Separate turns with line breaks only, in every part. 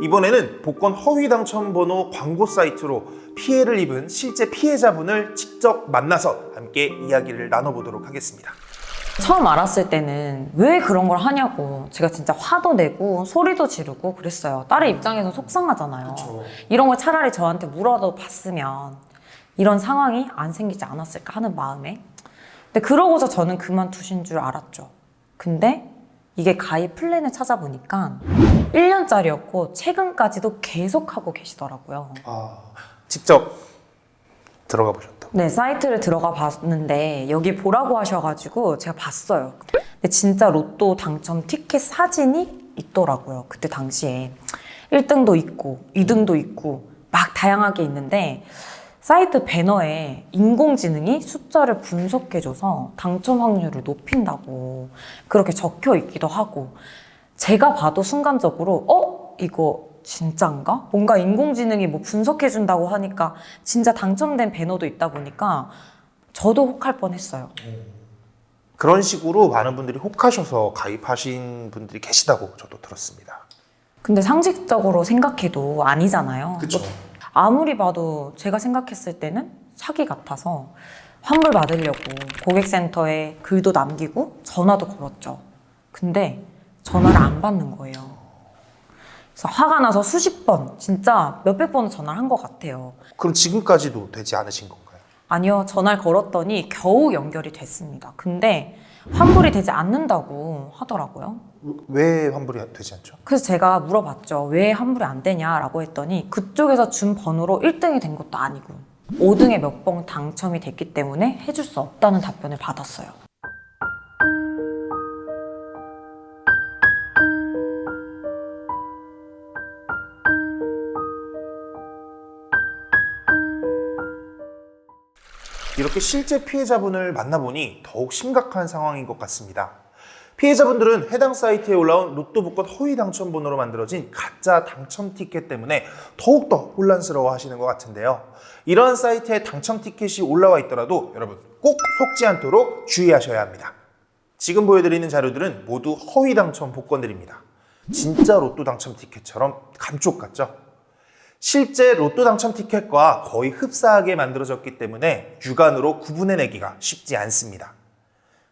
이번에는 복권 허위 당첨 번호 광고 사이트로 피해를 입은 실제 피해자분을 직접 만나서 함께 이야기를 나눠보도록 하겠습니다.
처음 알았을 때는 왜 그런 걸 하냐고 제가 진짜 화도 내고 소리도 지르고 그랬어요. 딸의 입장에서 속상하잖아요. 이런 걸 차라리 저한테 물어도 봤으면 이런 상황이 안 생기지 않았을까 하는 마음에. 근데 그러고서 저는 그만두신 줄 알았죠. 근데 이게 가입 플랜을 찾아보니까 1년짜리였고 최근까지도 계속 하고 계시더라고요.
아, 직접 들어가 보셨다.
네, 사이트를 들어가 봤는데 여기 보라고 하셔가지고 제가 봤어요. 근데 진짜 로또 당첨 티켓 사진이 있더라고요. 그때 당시에 1등도 있고 2등도 있고 막 다양하게 있는데 사이트 배너에 인공지능이 숫자를 분석해줘서 당첨 확률을 높인다고 그렇게 적혀 있기도 하고 제가 봐도 순간적으로 어? 이거 진짠가? 뭔가 인공지능이 뭐 분석해준다고 하니까 진짜 당첨된 배너도 있다 보니까 저도 혹할 뻔했어요.
그런 식으로 많은 분들이 혹하셔서 가입하신 분들이 계시다고 저도 들었습니다.
근데 상식적으로 생각해도 아니잖아요.
그쵸.
뭐 아무리 봐도 제가 생각했을 때는 사기 같아서 환불 받으려고 고객센터에 글도 남기고 전화도 걸었죠. 근데 전화를 안 받는 거예요. 그래서 화가 나서 수십 번, 진짜 몇백 번은 전화를 한 것 같아요.
그럼 지금까지도 되지 않으신 건가요?
아니요, 전화를 걸었더니 겨우 연결이 됐습니다. 근데 환불이 되지 않는다고 하더라고요.
왜 환불이 되지 않죠?
그래서 제가 물어봤죠. 왜 환불이 안 되냐라고 했더니 그쪽에서 준 번호로 1등이 된 것도 아니고 5등에 몇 번 당첨이 됐기 때문에 해줄 수 없다는 답변을 받았어요.
이렇게 실제 피해자분을 만나보니 더욱 심각한 상황인 것 같습니다. 피해자분들은 해당 사이트에 올라온 로또 복권 허위 당첨 번호로 만들어진 가짜 당첨 티켓 때문에 더욱더 혼란스러워 하시는 것 같은데요. 이러한 사이트에 당첨 티켓이 올라와 있더라도 여러분 꼭 속지 않도록 주의하셔야 합니다. 지금 보여드리는 자료들은 모두 허위 당첨 복권들입니다. 진짜 로또 당첨 티켓처럼 감쪽 같죠? 실제 로또 당첨 티켓과 거의 흡사하게 만들어졌기 때문에 육안으로 구분해내기가 쉽지 않습니다.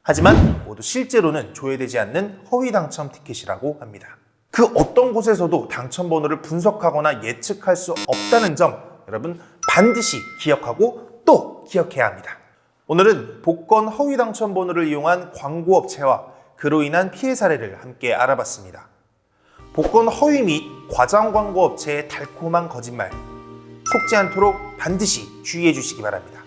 하지만 모두 실제로는 조회되지 않는 허위 당첨 티켓이라고 합니다. 그 어떤 곳에서도 당첨 번호를 분석하거나 예측할 수 없다는 점 여러분 반드시 기억하고 또 기억해야 합니다. 오늘은 복권 허위 당첨 번호를 이용한 광고 업체와 그로 인한 피해 사례를 함께 알아봤습니다. 복권 허위 및 과장 광고 업체의 달콤한 거짓말 속지 않도록 반드시 주의해 주시기 바랍니다.